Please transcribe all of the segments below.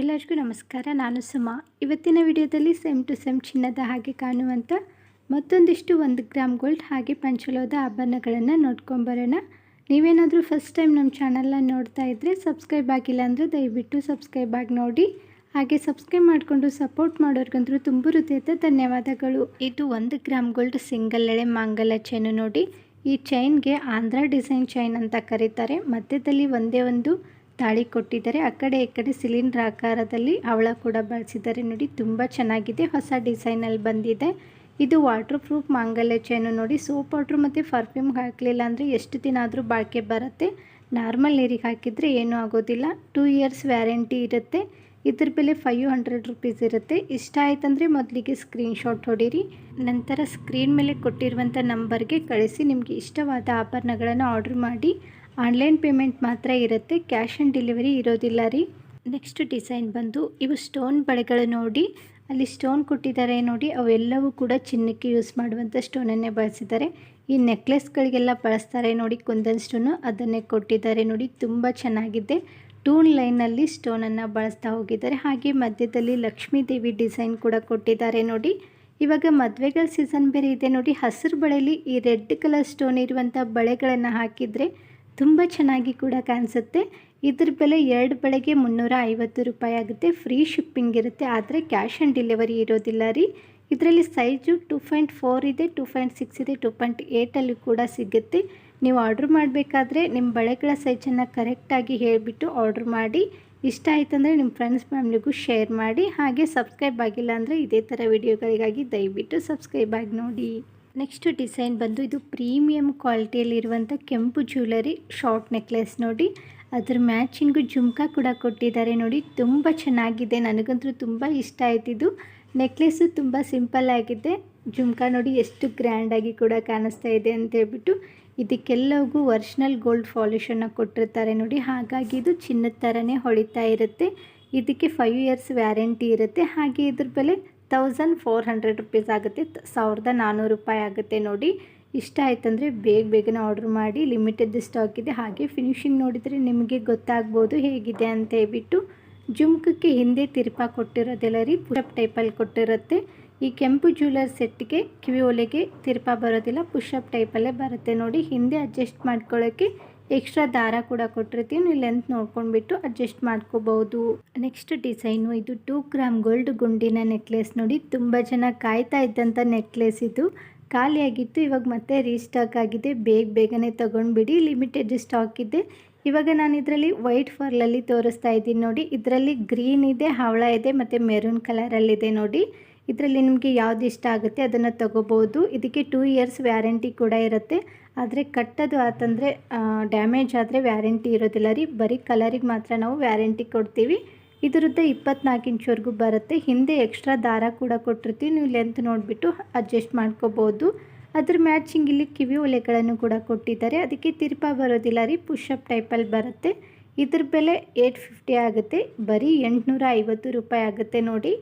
ಎಲ್ಲರಿಗೂ ನಮಸ್ಕಾರ. ನಾನು ಸುಮಾ. ಇವತ್ತಿನ ವಿಡಿಯೋದಲ್ಲಿ ಸೆಮ್ ಟು ಸೆಮ್ ಚಿನ್ನದ ಹಾಗೆ ಕಾಣುವಂಥ ಮತ್ತೊಂದಿಷ್ಟು ಒಂದು ಗ್ರಾಮ್ ಗೋಲ್ಡ್ ಹಾಗೆ ಪಂಚಲೋದ ಆಭರಣಗಳನ್ನು ನೋಡ್ಕೊಂಬರೋಣ ನೀವೇನಾದರೂ ಫಸ್ಟ್ ಟೈಮ್ ನಮ್ಮ ಚಾನಲ್ನ ನೋಡ್ತಾ ಇದ್ದರೆ ಸಬ್ಸ್ಕ್ರೈಬ್ ಆಗಿಲ್ಲ ಅಂದರೆ ದಯವಿಟ್ಟು ಸಬ್ಸ್ಕ್ರೈಬ್ ಆಗಿ ನೋಡಿ. ಹಾಗೆ ಸಬ್ಸ್ಕ್ರೈಬ್ ಮಾಡಿಕೊಂಡು ಸಪೋರ್ಟ್ ಮಾಡೋರ್ಗಂತೂ ತುಂಬ ಹೃದಯದ ಧನ್ಯವಾದಗಳು. ಇದು ಒಂದು ಗ್ರಾಮ್ ಗೋಲ್ಡ್ ಸಿಂಗಲ್ ಎಳೆ ಮಾಂಗಲ ಚೈನು ನೋಡಿ. ಈ ಚೈನ್ಗೆ ಆಂಧ್ರ ಡಿಸೈನ್ ಚೈನ್ ಅಂತ ಕರೀತಾರೆ. ಮಧ್ಯದಲ್ಲಿ ಒಂದೇ ಒಂದು ತಾಳಿ ಕೊಟ್ಟಿದ್ದಾರೆ. ಆ ಕಡೆ ಈ ಕಡೆ ಸಿಲಿಂಡರ್ ಆಕಾರದಲ್ಲಿ ಅವಳ ಕೂಡ ಬಳಸಿದ್ದಾರೆ ನೋಡಿ. ತುಂಬ ಚೆನ್ನಾಗಿದೆ. ಹೊಸ ಡಿಸೈನಲ್ಲಿ ಬಂದಿದೆ. ಇದು ವಾಟರ್ ಪ್ರೂಫ್ ಮಾಂಗಲ್ಯ ಚೈನು ನೋಡಿ. ಸೋಪ್ ವಾಟ್ರ್ ಮತ್ತು ಪರ್ಫ್ಯೂಮ್ ಹಾಕಲಿಲ್ಲ ಅಂದರೆ ಎಷ್ಟು ದಿನ ಆದರೂ ಬಾಳಿಕೆ ಬರುತ್ತೆ. ನಾರ್ಮಲ್ ನೀರಿಗೆ ಹಾಕಿದರೆ ಏನೂ ಆಗೋದಿಲ್ಲ. ಟೂ ಇಯರ್ಸ್ ವ್ಯಾರಂಟಿ ಇರುತ್ತೆ. ಇದ್ರ ಬೆಲೆ ಫೈವ್ ಹಂಡ್ರೆಡ್ ರುಪೀಸ್ ಇರುತ್ತೆ. ಇಷ್ಟ ಆಯ್ತಂದರೆ ಮೊದಲಿಗೆ ಸ್ಕ್ರೀನ್ಶಾಟ್ ಹೊಡೀರಿ. ನಂತರ ಸ್ಕ್ರೀನ್ ಮೇಲೆ ಕೊಟ್ಟಿರುವಂಥ ನಂಬರ್ಗೆ ಕಳಿಸಿ. ನಿಮಗೆ ಇಷ್ಟವಾದ ಆಭರಣಗಳನ್ನು ಆರ್ಡ್ರ್ ಮಾಡಿ. ಆನ್ಲೈನ್ ಪೇಮೆಂಟ್ ಮಾತ್ರ ಇರುತ್ತೆ, ಕ್ಯಾಶ್ ಆನ್ ಡೆಲಿವರಿ ಇರೋದಿಲ್ಲ ರೀ. ನೆಕ್ಸ್ಟ್ ಡಿಸೈನ್ ಬಂದು, ಇವು ಸ್ಟೋನ್ ಬಳೆಗಳು ನೋಡಿ, ಅಲ್ಲಿ ಸ್ಟೋನ್ ಕೊಟ್ಟಿದ್ದಾರೆ ನೋಡಿ, ಅವೆಲ್ಲವೂ ಕೂಡ ಚಿನ್ನಕ್ಕೆ ಯೂಸ್ ಮಾಡುವಂಥ ಸ್ಟೋನನ್ನೇ ಬಳಸಿದ್ದಾರೆ. ಈ ನೆಕ್ಲೆಸ್ಗಳಿಗೆಲ್ಲ ಬಳಸ್ತಾರೆ ನೋಡಿ, ಕುಂದನ್ ಸ್ಟೋನು ಅದನ್ನೇ ಕೊಟ್ಟಿದ್ದಾರೆ ನೋಡಿ, ತುಂಬ ಚೆನ್ನಾಗಿದೆ. ಟೂನ್ ಲೈನಲ್ಲಿ ಸ್ಟೋನನ್ನು ಬಳಸ್ತಾ ಹೋಗಿದ್ದಾರೆ. ಹಾಗೆ ಮಧ್ಯದಲ್ಲಿ ಲಕ್ಷ್ಮೀ ದೇವಿ ಡಿಸೈನ್ ಕೂಡ ಕೊಟ್ಟಿದ್ದಾರೆ ನೋಡಿ. ಇವಾಗ ಮದುವೆಗಳ ಸೀಸನ್ ಬೇರೆ ಇದೆ ನೋಡಿ, ಹಸಿರು ಬಳೆಯಲ್ಲಿ ಈ ರೆಡ್ ಕಲರ್ ಸ್ಟೋನ್ ಇರುವಂಥ ಬಳೆಗಳನ್ನು ಹಾಕಿದರೆ ತುಂಬ ಚೆನ್ನಾಗಿ ಕೂಡ ಕಾಣಿಸುತ್ತೆ. ಇದ್ರ ಬೆಲೆ ಎರಡು ಬಳೆಗೆ ಮುನ್ನೂರ ಐವತ್ತು ರೂಪಾಯಿ ಆಗುತ್ತೆ. ಫ್ರೀ ಶಿಪ್ಪಿಂಗ್ ಇರುತ್ತೆ. ಆದರೆ ಕ್ಯಾಶ್ ಆನ್ ಡೆಲಿವರಿ ಇರೋದಿಲ್ಲ ರೀ. ಇದರಲ್ಲಿ ಸೈಜು ಟೂ ಪಾಯಿಂಟ್ ಫೋರ್ ಇದೆ, ಟೂ ಪಾಯಿಂಟ್ ಸಿಕ್ಸ್ ಇದೆ, ಟೂ ಪಾಯಿಂಟ್ ಏಯ್ಟಲ್ಲಿ ಕೂಡ ಸಿಗುತ್ತೆ. ನೀವು ಆರ್ಡ್ರ್ ಮಾಡಬೇಕಾದ್ರೆ ನಿಮ್ಮ ಬಳೆಗಳ ಸೈಜನ್ನು ಕರೆಕ್ಟಾಗಿ ಹೇಳಿಬಿಟ್ಟು ಆರ್ಡ್ರ್ ಮಾಡಿ. ಇಷ್ಟ ಆಯ್ತಂದರೆ ನಿಮ್ಮ ಫ್ರೆಂಡ್ಸ್, ಫ್ಯಾಮ್ಲಿಗೂ ಶೇರ್ ಮಾಡಿ. ಹಾಗೆ ಸಬ್ಸ್ಕ್ರೈಬ್ ಆಗಿಲ್ಲ ಅಂದರೆ ಇದೇ ಥರ ವಿಡಿಯೋಗಳಿಗಾಗಿ ದಯವಿಟ್ಟು ಸಬ್ಸ್ಕ್ರೈಬ್ ಆಗಿ ನೋಡಿ. ನೆಕ್ಸ್ಟ್ ಡಿಸೈನ್ ಬಂದು ಇದು ಪ್ರೀಮಿಯಂ ಕ್ವಾಲಿಟಿಯಲ್ಲಿರುವಂಥ ಕೆಂಪು ಜ್ಯುವೆಲರಿ, ಶಾರ್ಟ್ ನೆಕ್ಲೆಸ್ ನೋಡಿ. ಅದ್ರ ಮ್ಯಾಚಿಂಗು ಜುಮ್ಕಾ ಕೂಡ ಕೊಟ್ಟಿದ್ದಾರೆ ನೋಡಿ. ತುಂಬ ಚೆನ್ನಾಗಿದೆ. ನನಗಂತೂ ತುಂಬ ಇಷ್ಟ ಆಯ್ತಿದ್ದು ನೆಕ್ಲೆಸ್ಸು ತುಂಬ ಸಿಂಪಲ್ ಆಗಿದೆ. ಜುಮ್ಕಾ ನೋಡಿ ಎಷ್ಟು ಗ್ರ್ಯಾಂಡಾಗಿ ಕೂಡ ಕಾಣಿಸ್ತಾ ಇದೆ ಅಂತ ಹೇಳ್ಬಿಟ್ಟು ಇದಕ್ಕೆಲ್ಲವೂ ಒರಿಜಿನಲ್ ಗೋಲ್ಡ್ ಪಾಲಿಶನ್ನು ಕೊಟ್ಟಿರ್ತಾರೆ ನೋಡಿ. ಹಾಗಾಗಿ ಇದು ಚಿನ್ನದ ಥರನೇ ಹೊಳಿತಾ ಇರುತ್ತೆ. ಇದಕ್ಕೆ ಫೈವ್ ಇಯರ್ಸ್ ವ್ಯಾರಂಟಿ ಇರುತ್ತೆ. ಹಾಗೆ ಇದ್ರ ಬೆಲೆ ತೌಸಂಡ್ ಫೋರ್ ಹಂಡ್ರೆಡ್ ರುಪೀಸ್ ಆಗುತ್ತೆ. ಸಾವಿರದ ನಾನ್ನೂರು ರೂಪಾಯಿ ಆಗುತ್ತೆ ನೋಡಿ. ಇಷ್ಟ ಆಯ್ತಂದರೆ ಬೇಗ ಬೇಗನೆ ಆರ್ಡ್ರ್ ಮಾಡಿ. ಲಿಮಿಟೆಡ್ ಸ್ಟಾಕ್ ಇದೆ. ಹಾಗೆ ಫಿನಿಶಿಂಗ್ ನೋಡಿದರೆ ನಿಮಗೆ ಗೊತ್ತಾಗ್ಬೋದು ಹೇಗಿದೆ ಅಂತ ಹೇಳ್ಬಿಟ್ಟು ಜುಮ್ಕಕ್ಕೆ ಹಿಂದೆ ತಿರುಪ ಕೊಟ್ಟಿರೋದಿಲ್ಲ ರೀ. ಪುಷಪ್ ಟೈಪಲ್ಲಿ ಕೊಟ್ಟಿರುತ್ತೆ. ಈ ಕೆಂಪು ಜ್ಯುವೆಲರ್ ಸೆಟ್ಗೆ ಕಿವಿ ಒಲೆಗೆ ತಿರುಪ ಬರೋದಿಲ್ಲ. ಪುಷಪ್ ಟೈಪಲ್ಲೇ ಬರುತ್ತೆ ನೋಡಿ. ಹಿಂದೆ ಅಡ್ಜಸ್ಟ್ ಮಾಡ್ಕೊಳ್ಳೋಕ್ಕೆ ಎಕ್ಸ್ಟ್ರಾ ದಾರ ಕೂಡ ಕೊಟ್ಟಿರ್ತೀವಿ. ನೀವು ಲೆಂತ್ ನೋಡ್ಕೊಂಡ್ಬಿಟ್ಟು ಅಡ್ಜಸ್ಟ್ ಮಾಡ್ಕೋಬಹುದು. ನೆಕ್ಸ್ಟ್ ಡಿಸೈನು ಇದು ಟೂ ಗ್ರಾಮ್ ಗೋಲ್ಡ್ ಗುಂಡಿನ ನೆಕ್ಲೆಸ್ ನೋಡಿ. ತುಂಬ ಜನ ಕಾಯ್ತಾ ಇದ್ದಂಥ ನೆಕ್ಲೆಸ್ ಇದು. ಖಾಲಿಯಾಗಿತ್ತು ಇವಾಗ ಮತ್ತೆ ರೀಸ್ಟಾಕ್ ಆಗಿದೆ. ಬೇಗ ಬೇಗನೆ ತೊಗೊಂಡ್ಬಿಡಿ. ಲಿಮಿಟೆಡ್ ಸ್ಟಾಕ್ ಇದೆ. ಇವಾಗ ನಾನು ಇದರಲ್ಲಿ ವೈಟ್ ಫರ್ಲಲ್ಲಿ ತೋರಿಸ್ತಾ ಇದ್ದೀನಿ ನೋಡಿ. ಇದರಲ್ಲಿ ಗ್ರೀನ್ ಇದೆ, ಹವಳ ಇದೆ, ಮತ್ತು ಮೆರೂನ್ ಕಲರಲ್ಲಿದೆ ನೋಡಿ. ಇದರಲ್ಲಿ ನಿಮಗೆ ಯಾವ್ದು ಇಷ್ಟ ಆಗುತ್ತೆ ಅದನ್ನು ತಗೋಬೋದು. ಇದಕ್ಕೆ ಟೂ ಇಯರ್ಸ್ ವ್ಯಾರಂಟಿ ಕೂಡ ಇರುತ್ತೆ. ಆದರೆ ಕಟ್ಟೋದು ಆತಂದರೆ ಡ್ಯಾಮೇಜ್ ಆದರೆ ವ್ಯಾರಂಟಿ ಇರೋದಿಲ್ಲ ರೀ. ಬರೀ ಕಲರಿಗೆ ಮಾತ್ರ ನಾವು ವ್ಯಾರಂಟಿ ಕೊಡ್ತೀವಿ. ಇದರದ್ದು ಇಪ್ಪತ್ನಾಲ್ಕು ಇಂಚ್ವರೆಗೂ ಬರುತ್ತೆ. ಹಿಂದೆ ಎಕ್ಸ್ಟ್ರಾ ದಾರ ಕೂಡ ಕೊಟ್ಟಿರ್ತೀವಿ. ನೀವು ಲೆಂತ್ ನೋಡಿಬಿಟ್ಟು ಅಡ್ಜಸ್ಟ್ ಮಾಡ್ಕೋಬೋದು. ಅದ್ರ ಮ್ಯಾಚಿಂಗ್ ಇಲ್ಲಿ ಕಿವಿ ಒಲೆಗಳನ್ನು ಕೂಡ ಕೊಟ್ಟಿದ್ದಾರೆ. ಅದಕ್ಕೆ ತಿರ್ಪ ಬರೋದಿಲ್ಲ ರೀ. ಪುಷಪ್ ಟೈಪಲ್ಲಿ ಬರುತ್ತೆ. ಇದ್ರ ಬೆಲೆ ಏಯ್ಟ್ ಫಿಫ್ಟಿ ಆಗುತ್ತೆ. ಬರೀ ಎಂಟುನೂರ ಐವತ್ತು ರೂಪಾಯಿ ಆಗುತ್ತೆ ನೋಡಿ.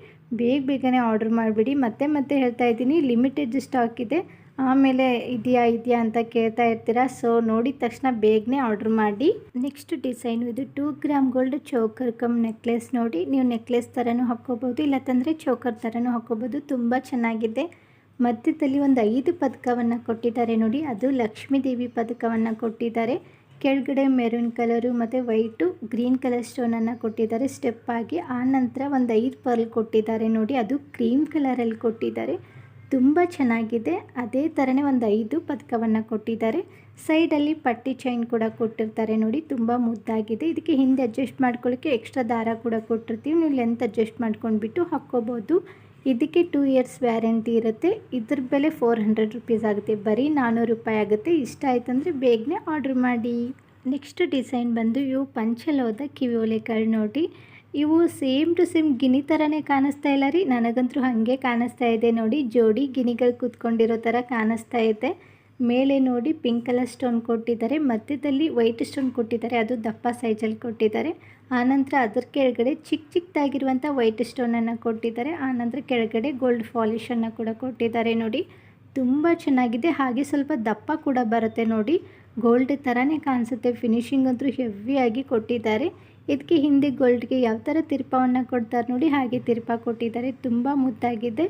ಬೇಗ ಬೇಗನೆ ಆರ್ಡ್ರ್ ಮಾಡಿಬಿಡಿ. ಮತ್ತೆ ಮತ್ತೆ ಹೇಳ್ತಾ ಇದ್ದೀನಿ, ಲಿಮಿಟೆಡ್ ಸ್ಟಾಕ್ ಇದೆ. ಆಮೇಲೆ ಇದೆಯಾ ಇದೆಯಾ ಅಂತ ಕೇಳ್ತಾ ಇರ್ತೀರಾ? ಸೊ ನೋಡಿದ ತಕ್ಷಣ ಬೇಗನೆ ಆರ್ಡ್ರ್ ಮಾಡಿ. ನೆಕ್ಸ್ಟ್ ಡಿಸೈನ್ ಇದು two gram gold choker cum necklace ನೋಡಿ. ನೀವು ನೆಕ್ಲೆಸ್ ಥರನೂ ಹಾಕ್ಕೋಬೋದು ಇಲ್ಲತ್ತಂದರೆ ಚೋಕರ್ ಥರನೂ ಹಾಕ್ಕೋಬೋದು. ತುಂಬ ಚೆನ್ನಾಗಿದೆ. ಮಧ್ಯದಲ್ಲಿ ಒಂದು ಐದು ಪದಕವನ್ನು ಕೊಟ್ಟಿದ್ದಾರೆ ನೋಡಿ. ಅದು ಲಕ್ಷ್ಮೀ ದೇವಿ ಪದಕವನ್ನು ಕೊಟ್ಟಿದ್ದಾರೆ. ಕೆಳಗಡೆ ಮೆರೂನ್ ಕಲರು ಮತ್ತು ವೈಟು ಗ್ರೀನ್ ಕಲರ್ ಸ್ಟೋನನ್ನು ಕೊಟ್ಟಿದ್ದಾರೆ. ಸ್ಟೆಪ್ ಆಗಿ ಆ ನಂತರ ಒಂದು ಐದು ಪರ್ಲ್ ಕೊಟ್ಟಿದ್ದಾರೆ ನೋಡಿ. ಅದು ಕ್ರೀಮ್ ಕಲರಲ್ಲಿ ಕೊಟ್ಟಿದ್ದಾರೆ. ತುಂಬ ಚೆನ್ನಾಗಿದೆ. ಅದೇ ಥರನೇ ಒಂದು ಐದು ಪದಕವನ್ನು ಕೊಟ್ಟಿದ್ದಾರೆ. ಸೈಡಲ್ಲಿ ಪಟ್ಟಿ ಚೈನ್ ಕೂಡ ಕೊಟ್ಟಿರ್ತಾರೆ ನೋಡಿ. ತುಂಬ ಮುದ್ದಾಗಿದೆ. ಇದಕ್ಕೆ ಹಿಂದೆ ಅಡ್ಜಸ್ಟ್ ಮಾಡ್ಕೊಳ್ಳೋಕ್ಕೆ ಎಕ್ಸ್ಟ್ರಾ ದಾರ ಕೂಡ ಕೊಟ್ಟಿರ್ತೀವಿ. ನೀವು ಲೆಂತ್ ಅಡ್ಜಸ್ಟ್ ಮಾಡ್ಕೊಂಡ್ಬಿಟ್ಟು ಹಾಕ್ಕೋಬೋದು. ಇದಕ್ಕೆ ಟೂ ಇಯರ್ಸ್ ವ್ಯಾರಂಟಿ ಇರುತ್ತೆ. ಇದ್ರ ಬೆಲೆ ಫೋರ್ ಹಂಡ್ರೆಡ್ ರುಪೀಸ್ ಆಗುತ್ತೆ. ಬರೀ ನಾನ್ನೂರು ರೂಪಾಯಿ ಆಗುತ್ತೆ. ಇಷ್ಟ ಆಯ್ತಂದರೆ ಬೇಗನೆ ಆರ್ಡ್ರ್ ಮಾಡಿ. ನೆಕ್ಸ್ಟ್ ಡಿಸೈನ್ ಬಂದು ಇವು ಪಂಚಲೋದ ಕಿವಿ ಒಲೆಗಳು ನೋಡಿ ಇವು ಸೇಮ್ ಟು ಸೇಮ್ ಗಿನಿ ಥರನೇ ಕಾಣಿಸ್ತಾ ಇಲ್ಲ ರೀ. ನನಗಂತೂ ಹಾಗೆ ಕಾಣಿಸ್ತಾ ಇದೆ ನೋಡಿ. ಜೋಡಿ ಗಿನಿಗಳು ಕೂತ್ಕೊಂಡಿರೋ ಥರ ಕಾಣಿಸ್ತಾ ಇದೆ ಮೇಲೆ ನೋಡಿ ಪಿಂಕ್ ಕಲರ್ ಸ್ಟೋನ್ ಕೊಟ್ಟಿದ್ದಾರೆ, ಮಧ್ಯದಲ್ಲಿ ವೈಟ್ ಸ್ಟೋನ್ ಕೊಟ್ಟಿದ್ದಾರೆ, ಅದು ದಪ್ಪ ಸೈಜಲ್ಲಿ ಕೊಟ್ಟಿದ್ದಾರೆ. ಆನಂತರ ಅದರ ಕೆಳಗಡೆ ಚಿಕ್ಕ ಚಿಕ್ಕದಾಗಿರುವಂಥ ವೈಟ್ ಸ್ಟೋನನ್ನು ಕೊಟ್ಟಿದ್ದಾರೆ. ಆನಂತರ ಕೆಳಗಡೆ ಗೋಲ್ಡ್ ಫಾಲಿಶನ್ನು ಕೂಡ ಕೊಟ್ಟಿದ್ದಾರೆ ನೋಡಿ. ತುಂಬ ಚೆನ್ನಾಗಿದೆ. ಹಾಗೆ ಸ್ವಲ್ಪ ದಪ್ಪ ಕೂಡ ಬರುತ್ತೆ ನೋಡಿ. ಗೋಲ್ಡ್ ಥರನೇ ಕಾಣಿಸುತ್ತೆ. ಫಿನಿಶಿಂಗ್ ಅಂತೂ ಹೆವಿಯಾಗಿ ಕೊಟ್ಟಿದ್ದಾರೆ. ಇದಕ್ಕೆ ಹಿಂದೆ ಗೋಲ್ಡ್ಗೆ ಯಾವ ಥರ ತಿರುಪವನ್ನು ಕೊಡ್ತಾರೆ ನೋಡಿ. ಹಾಗೆ ತಿರುಪ ಕೊಟ್ಟಿದ್ದಾರೆ. ತುಂಬ ಮುದ್ದಾಗಿದೆ.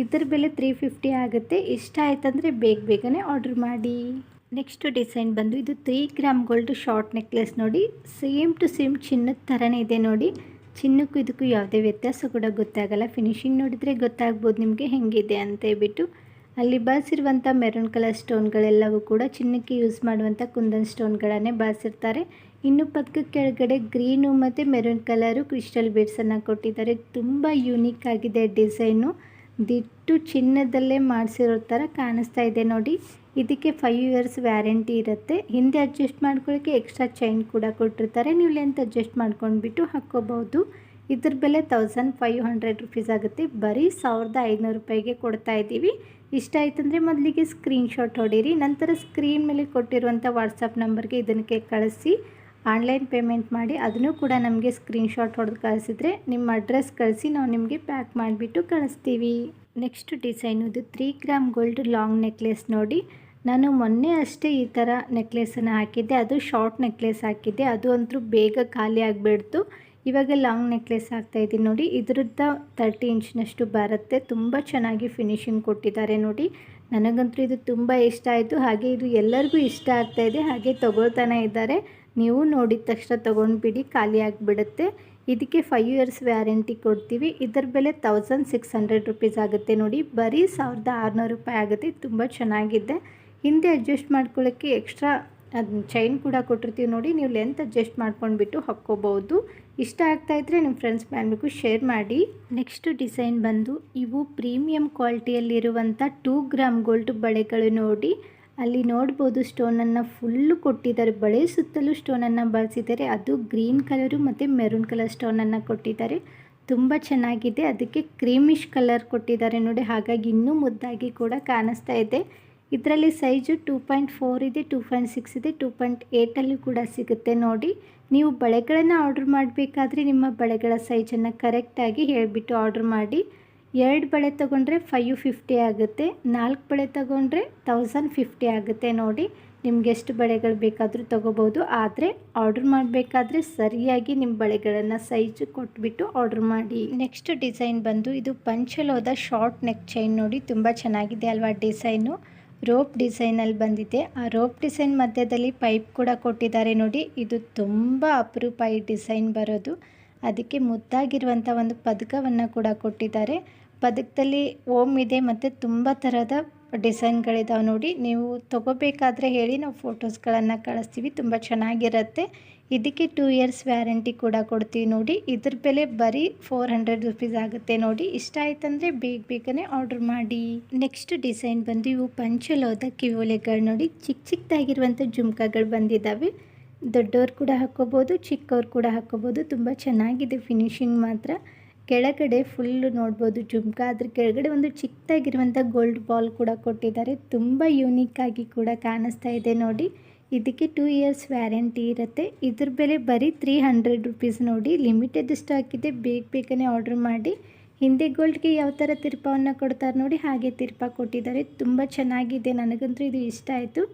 ಇದ್ರ ಬೆಲೆ ತ್ರೀ ಫಿಫ್ಟಿ ಆಗುತ್ತೆ. ಇಷ್ಟ ಆಯ್ತಂದರೆ ಬೇಗ ಬೇಗನೆ ಆರ್ಡ್ರ್ ಮಾಡಿ. ನೆಕ್ಸ್ಟ್ ಡಿಸೈನ್ ಬಂದು ಇದು three gram gold short necklace ನೋಡಿ. ಸೇಮ್ ಟು ಸೇಮ್ ಚಿನ್ನದ ಥರನೇ ಇದೆ ನೋಡಿ. ಚಿನ್ನಕ್ಕೂ ಇದಕ್ಕೂ ಯಾವುದೇ ವ್ಯತ್ಯಾಸ ಕೂಡ ಗೊತ್ತಾಗಲ್ಲ. ಫಿನಿಶಿಂಗ್ ನೋಡಿದರೆ ಗೊತ್ತಾಗ್ಬೋದು ನಿಮಗೆ ಹೆಂಗಿದೆ ಅಂತ ಹೇಳ್ಬಿಟ್ಟು. ಅಲ್ಲಿ ಬಳಸಿರುವಂಥ ಮೆರೂನ್ ಕಲರ್ ಸ್ಟೋನ್ಗಳೆಲ್ಲವೂ ಕೂಡ ಚಿನ್ನಕ್ಕೆ ಯೂಸ್ ಮಾಡುವಂಥ ಕುಂದನ್ ಸ್ಟೋನ್ಗಳನ್ನೇ ಬಳಸಿರ್ತಾರೆ. ಇನ್ನು ಪದಕ ಕೆಳಗಡೆ ಗ್ರೀನು ಮತ್ತು ಮೆರೂನ್ ಕಲರು ಕ್ರಿಸ್ಟಲ್ ಬೀಡ್ಸನ್ನು ಕೊಟ್ಟಿದ್ದಾರೆ. ತುಂಬ ಯೂನಿಕ್ ಆಗಿದೆ ಡಿಸೈನು ದಿಟ್ಟು ಚಿನ್ನದಲ್ಲೇ ಮಾಡಿಸಿರೋ ಥರ ಕಾಣಿಸ್ತಾ ಇದೆ ನೋಡಿ. ಇದಕ್ಕೆ ಫೈವ್ ಇಯರ್ಸ್ ವ್ಯಾರಂಟಿ ಇರುತ್ತೆ. ಹಿಂದೆ ಅಡ್ಜಸ್ಟ್ ಮಾಡ್ಕೊಳ್ಳೋಕ್ಕೆ ಎಕ್ಸ್ಟ್ರಾ ಚೈನ್ ಕೂಡ ಕೊಟ್ಟಿರ್ತಾರೆ. ನೀವು ಲೆಂತ್ ಅಡ್ಜಸ್ಟ್ ಮಾಡ್ಕೊಂಡ್ಬಿಟ್ಟು ಹಾಕ್ಕೋಬಹುದು ಇದ್ರ ಬೆಲೆ ತೌಸಂಡ್ ಫೈವ್ ಹಂಡ್ರೆಡ್ ರುಪೀಸ್ ಆಗುತ್ತೆ. ಬರೀ ಸಾವಿರದ ಐದುನೂರು ರೂಪಾಯಿಗೆ ಕೊಡ್ತಾ ಇದ್ದೀವಿ. ಇಷ್ಟ ಆಯ್ತಂದರೆ ಮೊದಲಿಗೆ ಸ್ಕ್ರೀನ್ಶಾಟ್ ಹೊಡೀರಿ. ನಂತರ ಸ್ಕ್ರೀನ್ ಮೇಲೆ ಕೊಟ್ಟಿರುವಂಥ ವಾಟ್ಸಪ್ ನಂಬರ್ಗೆ ಇದಕ್ಕೆ ಕಳಿಸಿ. ಆನ್ಲೈನ್ ಪೇಮೆಂಟ್ ಮಾಡಿ ಅದನ್ನು ಕೂಡ ನಮಗೆ ಸ್ಕ್ರೀನ್ಶಾಟ್ ಹೊಡೆದು ಕಳಿಸಿದ್ರೆ ನಿಮ್ಮ ಅಡ್ರೆಸ್ ಕಳಿಸಿ ನಾವು ನಿಮಗೆ ಪ್ಯಾಕ್ ಮಾಡಿಬಿಟ್ಟು ಕಳಿಸ್ತೀವಿ. ನೆಕ್ಸ್ಟ್ ಡಿಸೈನ್ ಇದು three gram gold long necklace ನೋಡಿ. ನಾನು ಮೊನ್ನೆ ಅಷ್ಟೇ ಈ ಥರ ನೆಕ್ಲೆಸನ್ನು ಹಾಕಿದ್ದೆ. ಅದು ಶಾರ್ಟ್ ನೆಕ್ಲೆಸ್ ಹಾಕಿದ್ದೆ. ಅದು ಅಂತೂ ಬೇಗ ಖಾಲಿ ಆಗಿಬಿಡ್ತು. ಇವಾಗ ಲಾಂಗ್ ನೆಕ್ಲೆಸ್ ಹಾಕ್ತಾಯಿದ್ದೀನಿ ನೋಡಿ. ಇದ್ರದ್ದು ತರ್ಟಿ ಇಂಚ್ನಷ್ಟು ಬರುತ್ತೆ. ತುಂಬ ಚೆನ್ನಾಗಿ ಫಿನಿಶಿಂಗ್ ಕೊಟ್ಟಿದ್ದಾರೆ ನೋಡಿ. ನನಗಂತೂ ಇದು ತುಂಬ ಇಷ್ಟ ಆಯಿತು. ಹಾಗೆ ಇದು ಎಲ್ಲರಿಗೂ ಇಷ್ಟ ಆಗ್ತಾಯಿದೆ ಹಾಗೆ ತೊಗೊಳ್ತಾನೆ ಇದ್ದಾರೆ. ನೀವು ನೋಡಿದ ತಕ್ಷಣ ತೊಗೊಂಡ್ಬಿಡಿ, ಖಾಲಿ ಆಗಿಬಿಡುತ್ತೆ. ಇದಕ್ಕೆ ಫೈವ್ ಇಯರ್ಸ್ ವ್ಯಾರಂಟಿ ಕೊಡ್ತೀವಿ. ಇದರ ಬೆಲೆ ತೌಸಂಡ್ ಸಿಕ್ಸ್ ಹಂಡ್ರೆಡ್ ರುಪೀಸ್ ಆಗುತ್ತೆ ನೋಡಿ. ಬರೀ ಸಾವಿರದ ಆರುನೂರು ರೂಪಾಯಿ ಆಗುತ್ತೆ. ತುಂಬ ಚೆನ್ನಾಗಿದೆ. ಹಿಂದೆ ಅಡ್ಜಸ್ಟ್ ಮಾಡ್ಕೊಳ್ಳೋಕ್ಕೆ ಎಕ್ಸ್ಟ್ರಾ ಚೈನ್ ಕೂಡ ಕೊಟ್ಟಿರ್ತೀವಿ ನೋಡಿ. ನೀವು ಲೆಂತ್ ಅಡ್ಜಸ್ಟ್ ಮಾಡ್ಕೊಂಡ್ಬಿಟ್ಟು ಹಾಕ್ಕೋಬೋದು. ಇಷ್ಟ ಆಗ್ತಾ ಇದ್ದರೆ ನಿಮ್ಮ ಫ್ರೆಂಡ್ಸ್ ಫ್ಯಾಮಿಲಿಗೂ ಶೇರ್ ಮಾಡಿ. ನೆಕ್ಸ್ಟ್ ಡಿಸೈನ್ ಬಂದು ಇವು ಪ್ರೀಮಿಯಂ ಕ್ವಾಲಿಟಿಯಲ್ಲಿರುವಂಥ ಟೂ ಗ್ರಾಮ್ ಗೋಲ್ಡ್ ಬಳೆಗಳು ನೋಡಿ. ಅಲ್ಲಿ ನೋಡ್ಬೋದು ಸ್ಟೋನನ್ನು ಫುಲ್ಲು ಕೊಟ್ಟಿದ್ದಾರೆ. ಬಳೆ ಸುತ್ತಲೂ ಸ್ಟೋನನ್ನು ಬಳಸಿದ್ದಾರೆ. ಅದು ಗ್ರೀನ್ ಕಲರು ಮತ್ತು ಮೆರೂನ್ ಕಲರ್ ಸ್ಟೋನನ್ನು ಕೊಟ್ಟಿದ್ದಾರೆ. ತುಂಬ ಚೆನ್ನಾಗಿದೆ. ಅದಕ್ಕೆ ಕ್ರೀಮಿಶ್ ಕಲರ್ ಕೊಟ್ಟಿದ್ದಾರೆ ನೋಡಿ. ಹಾಗಾಗಿ ಇನ್ನೂ ಮುದ್ದಾಗಿ ಕೂಡ ಕಾಣಿಸ್ತಾ ಇದೆ. ಇದರಲ್ಲಿ ಸೈಜು ಟೂ ಪಾಯಿಂಟ್ ಫೋರ್ ಇದೆ ಟೂ ಪಾಯಿಂಟ್ ಸಿಕ್ಸ್ ಇದೆ ಟೂ ಪಾಯಿಂಟ್ ಏಯ್ಟಲ್ಲಿ ಕೂಡ ಸಿಗುತ್ತೆ ನೋಡಿ. ನೀವು ಬಳೆಗಳನ್ನು ಆರ್ಡ್ರ್ ಮಾಡಬೇಕಾದ್ರೆ ನಿಮ್ಮ ಬಳೆಗಳ ಸೈಜನ್ನು ಕರೆಕ್ಟಾಗಿ ಹೇಳಿಬಿಟ್ಟು ಆರ್ಡ್ರ್ ಮಾಡಿ. ಎರಡು ಬಳೆ ತೊಗೊಂಡ್ರೆ ಫೈವ್ ಫಿಫ್ಟಿ ಆಗುತ್ತೆ, ನಾಲ್ಕು ಬಳೆ ತೊಗೊಂಡ್ರೆ ತೌಸಂಡ್ ಫಿಫ್ಟಿ ಆಗುತ್ತೆ ನೋಡಿ. ನಿಮ್ಗೆ ಎಷ್ಟು ಬಳೆಗಳು ಬೇಕಾದರೂ ತೊಗೋಬೋದು, ಆದರೆ ಆರ್ಡ್ರ್ ಮಾಡಬೇಕಾದ್ರೆ ಸರಿಯಾಗಿ ನಿಮ್ಮ ಬಳೆಗಳನ್ನು ಸೈಜ್ ಕೊಟ್ಬಿಟ್ಟು ಆರ್ಡ್ರ್ ಮಾಡಿ. ನೆಕ್ಸ್ಟ್ ಡಿಸೈನ್ ಬಂದು ಇದು ಪಂಚಲೋದ ಶಾರ್ಟ್ ನೆಕ್ ಚೈನ್ ನೋಡಿ, ತುಂಬ ಚೆನ್ನಾಗಿದೆ ಅಲ್ವಾ ಡಿಸೈನು ರೋಪ್ ಡಿಸೈನಲ್ಲಿ ಬಂದಿದೆ. ಆ ರೋಪ್ ಡಿಸೈನ್ ಮಧ್ಯದಲ್ಲಿ ಪೈಪ್ ಕೂಡ ಕೊಟ್ಟಿದ್ದಾರೆ ನೋಡಿ. ಇದು ತುಂಬ ಅಪರೂಪ ಈ ಡಿಸೈನ್ ಬರೋದು. ಅದಕ್ಕೆ ಮುದ್ದಾಗಿರುವಂಥ ಒಂದು ಪದಕವನ್ನು ಕೂಡ ಕೊಟ್ಟಿದ್ದಾರೆ. ಪದಕದಲ್ಲಿ ಓಮ್ ಇದೆ ಮತ್ತು ತುಂಬ ಥರದ ಡಿಸೈನ್ಗಳಿದಾವೆ ನೋಡಿ. ನೀವು ತೊಗೋಬೇಕಾದ್ರೆ ಹೇಳಿ ನಾವು ಫೋಟೋಸ್ಗಳನ್ನು ಕಳಿಸ್ತೀವಿ. ತುಂಬ ಚೆನ್ನಾಗಿರುತ್ತೆ. ಇದಕ್ಕೆ ಟೂ ಇಯರ್ಸ್ ವ್ಯಾರಂಟಿ ಕೂಡ ಕೊಡ್ತೀವಿ ನೋಡಿ. ಇದ್ರ ಬೆಲೆ ಬರೀ ಫೋರ್ ಹಂಡ್ರೆಡ್ ರುಪೀಸ್ ಆಗುತ್ತೆ ನೋಡಿ. ಇಷ್ಟ ಆಯ್ತಂದರೆ ಬೇಗ ಬೇಗನೆ ಆರ್ಡ್ರ್ ಮಾಡಿ. ನೆಕ್ಸ್ಟ್ ಡಿಸೈನ್ ಬಂದು ಇವು ಪಂಚಲೋದ ಕಿವೋಲೆಗಳು ನೋಡಿ. ಚಿಕ್ಕ ಚಿಕ್ಕದಾಗಿರುವಂಥ ಜುಮ್ಕಾಗಳು ಬಂದಿದ್ದಾವೆ. ದೊಡ್ಡವ್ರು ಕೂಡ ಹಾಕ್ಕೋಬೋದು, ಚಿಕ್ಕವ್ರು ಕೂಡ ಹಾಕ್ಕೋಬೋದು. ತುಂಬ ಚೆನ್ನಾಗಿದೆ ಫಿನಿಶಿಂಗ್ ಮಾತ್ರ. ಕೆಳಗಡೆ ಫುಲ್ಲು ನೋಡ್ಬೋದು ಜುಮ್ಕ. ಅದ್ರ ಕೆಳಗಡೆ ಒಂದು ಚಿಕ್ಕದಾಗಿರುವಂಥ ಗೋಲ್ಡ್ ಬಾಲ್ ಕೂಡ ಕೊಟ್ಟಿದ್ದಾರೆ. ತುಂಬ ಯೂನಿಕ್ ಆಗಿ ಕೂಡ ಕಾಣಿಸ್ತಾ ಇದೆ ನೋಡಿ. ಇದಕ್ಕೆ ಟೂ ಇಯರ್ಸ್ ವ್ಯಾರಂಟಿ ಇರುತ್ತೆ. ಇದ್ರ ಬೆಲೆ ಬರೀ ತ್ರೀ ಹಂಡ್ರೆಡ್ ರುಪೀಸ್ ನೋಡಿ. ಲಿಮಿಟೆಡ್ ಸ್ಟಾಕ್ ಇದೆ. ಬೇಗ ಬೇಗನೆ ಆರ್ಡ್ರ್ ಮಾಡಿ. ಹಿಂದೆ ಗೋಲ್ಡ್ಗೆ ಯಾವ ಥರ ತಿರ್ಪವನ್ನು ಕೊಡ್ತಾರೆ ನೋಡಿ ಹಾಗೆ ತಿರ್ಪ ಕೊಟ್ಟಿದ್ದಾರೆ. ತುಂಬ ಚೆನ್ನಾಗಿದೆ. ನನಗಂತೂ ಇದು ಇಷ್ಟ ಆಯಿತು.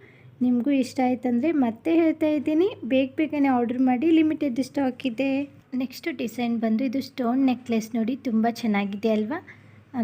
ನಿಮಗೂ ಇಷ್ಟ ಆಯ್ತಂದರೆ ಮತ್ತೆ ಹೇಳ್ತಾ ಇದ್ದೀನಿ. ಬೇಗ ಬೇಗನೆ ಆರ್ಡ್ರ್ ಮಾಡಿ ಲಿಮಿಟೆಡ್ ಸ್ಟಾಕ್ ಇದೆ. ನೆಕ್ಸ್ಟ್ ಡಿಸೈನ್ ಬಂದು ಇದು ಸ್ಟೋನ್ ನೆಕ್ಲೆಸ್ ನೋಡಿ ತುಂಬ ಚೆನ್ನಾಗಿದೆ ಅಲ್ವಾ?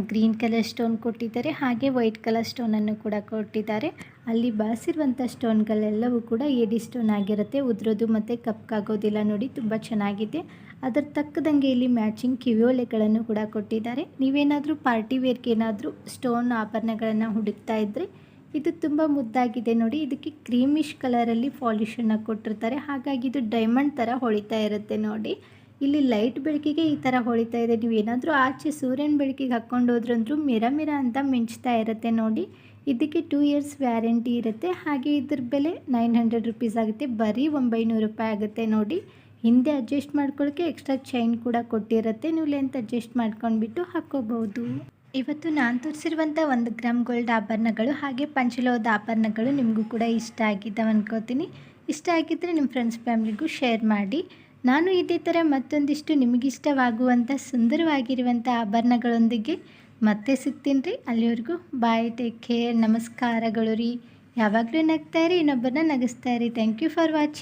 ಗ್ರೀನ್ ಕಲರ್ ಸ್ಟೋನ್ ಕೊಟ್ಟಿದ್ದಾರೆ, ಹಾಗೆ ವೈಟ್ ಕಲರ್ ಸ್ಟೋನನ್ನು ಕೂಡ ಕೊಟ್ಟಿದ್ದಾರೆ. ಅಲ್ಲಿ ಬಳಸಿರುವಂಥ ಸ್ಟೋನ್ಗಳೆಲ್ಲವೂ ಕೂಡ ಏಡಿ ಸ್ಟೋನ್ ಆಗಿರುತ್ತೆ. ಉದ್ರೋದು ಮತ್ತು ಕಪ್ಕಾಗೋದಿಲ್ಲ ನೋಡಿ ತುಂಬ ಚೆನ್ನಾಗಿದೆ. ಅದರ ತಕ್ಕದಂಗೆ ಇಲ್ಲಿ ಮ್ಯಾಚಿಂಗ್ ಕಿವಿಯೋಲೆಗಳನ್ನು ಕೂಡ ಕೊಟ್ಟಿದ್ದಾರೆ. ನೀವೇನಾದರೂ ಪಾರ್ಟಿ ವೇರ್ಗೆ ಏನಾದರೂ ಸ್ಟೋನ್ ಆಭರಣಗಳನ್ನು ಹುಡುಕ್ತಾ ಇದ್ದರೆ ಇದು ತುಂಬ ಮುದ್ದಾಗಿದೆ ನೋಡಿ. ಇದಕ್ಕೆ ಕ್ರೀಮಿಶ್ ಕಲರಲ್ಲಿ ಪಾಲಿಶನ್ನು ಕೊಟ್ಟಿರ್ತಾರೆ. ಹಾಗಾಗಿ ಇದು ಡೈಮಂಡ್ ಥರ ಹೊಳಿತಾ ಇರುತ್ತೆ ನೋಡಿ. ಇಲ್ಲಿ ಲೈಟ್ ಬೆಳಕಿಗೆ ಈ ಥರ ಹೊಳಿತಾ ಇದೆ. ನೀವು ಏನಾದರೂ ಆಚೆ ಸೂರ್ಯನ ಬೆಳಕಿಗೆ ಹಾಕ್ಕೊಂಡು ಹೋದ್ರಂದ್ರೂ ಮಿರ ಮಿರ ಅಂತ ಮಿಂಚ್ತಾ ಇರುತ್ತೆ ನೋಡಿ. ಇದಕ್ಕೆ ಟೂ ಇಯರ್ಸ್ ವ್ಯಾರಂಟಿ ಇರುತ್ತೆ. ಹಾಗೆ ಇದ್ರ ಬೆಲೆ ನೈನ್ ಹಂಡ್ರೆಡ್ ರುಪೀಸ್ ಆಗುತ್ತೆ. ಬರೀ ಒಂಬೈನೂರು ರೂಪಾಯಿ ಆಗುತ್ತೆ ನೋಡಿ. ಹಿಂದೆ ಅಡ್ಜಸ್ಟ್ ಮಾಡ್ಕೊಳ್ಳೋಕ್ಕೆ ಎಕ್ಸ್ಟ್ರಾ ಚೈನ್ ಕೂಡ ಕೊಟ್ಟಿರುತ್ತೆ. ನೀವು ಲೆಂತ್ ಅಡ್ಜಸ್ಟ್ ಮಾಡ್ಕೊಂಡ್ಬಿಟ್ಟು ಹಾಕ್ಕೋಬಹುದು ಇವತ್ತು ನಾನು ತೋರಿಸಿರುವಂಥ ಒಂದು ಗ್ರಾಮ್ ಗೋಲ್ಡ್ ಆಭರಣಗಳು ಹಾಗೆ ಪಂಚಲೋಹದ ಆಭರಣಗಳು ನಿಮಗೂ ಕೂಡ ಇಷ್ಟ ಆಗಿದ್ದಾವೆ ಅನ್ಕೋತೀನಿ. ಇಷ್ಟ ಆಗಿದ್ದರೆ ನಿಮ್ಮ ಫ್ರೆಂಡ್ಸ್ ಫ್ಯಾಮಿಲಿಗೂ ಶೇರ್ ಮಾಡಿ. ನಾನು ಇದೇ ಥರ ಮತ್ತೊಂದಿಷ್ಟು ನಿಮಗಿಷ್ಟವಾಗುವಂಥ ಸುಂದರವಾಗಿರುವಂಥ ಆಭರಣಗಳೊಂದಿಗೆ ಮತ್ತೆ ಸಿಗ್ತೀನಿ ರೀ. ಅಲ್ಲಿವರೆಗೂ ಬಾಯ್ ಟೇಕ್ ಕೇರ್ ನಮಸ್ಕಾರಗಳು ರೀ. ಯಾವಾಗಲೂ ನಗ್ತಾ ಇರಿ, ಇನ್ನೊಬ್ಬರನ್ನ ನಗಿಸ್ತಾ ಇರಿ. Thank you for watching